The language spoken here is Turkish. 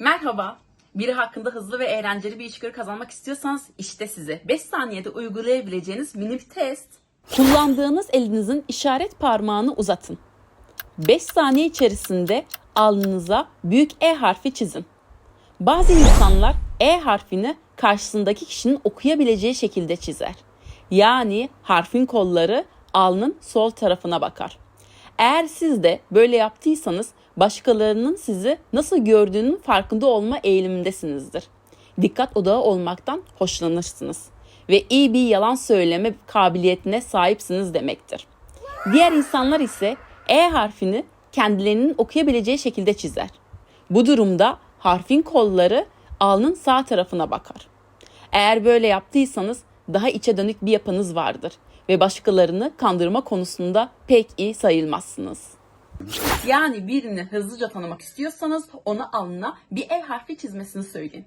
Merhaba. Biri hakkında hızlı ve eğlenceli bir içgörü kazanmak istiyorsanız işte size 5 saniyede uygulayabileceğiniz mini bir test. Kullandığınız elinizin işaret parmağını uzatın. 5 saniye içerisinde alnınıza büyük E harfi çizin. Bazı insanlar E harfini karşısındaki kişinin okuyabileceği şekilde çizer. Yani harfin kolları alnın sol tarafına bakar. Eğer siz de böyle yaptıysanız başkalarının sizi nasıl gördüğünün farkında olma eğilimindesinizdir. Dikkat odağı olmaktan hoşlanırsınız ve iyi bir yalan söyleme kabiliyetine sahipsiniz demektir. Diğer insanlar ise E harfini kendilerinin okuyabileceği şekilde çizer. Bu durumda harfin kolları alnın sağ tarafına bakar. Eğer böyle yaptıysanız daha içe dönük bir yapınız vardır ve başkalarını kandırma konusunda pek iyi sayılmazsınız. Yani birini hızlıca tanımak istiyorsanız ona alnına bir E harfi çizmesini söyleyin.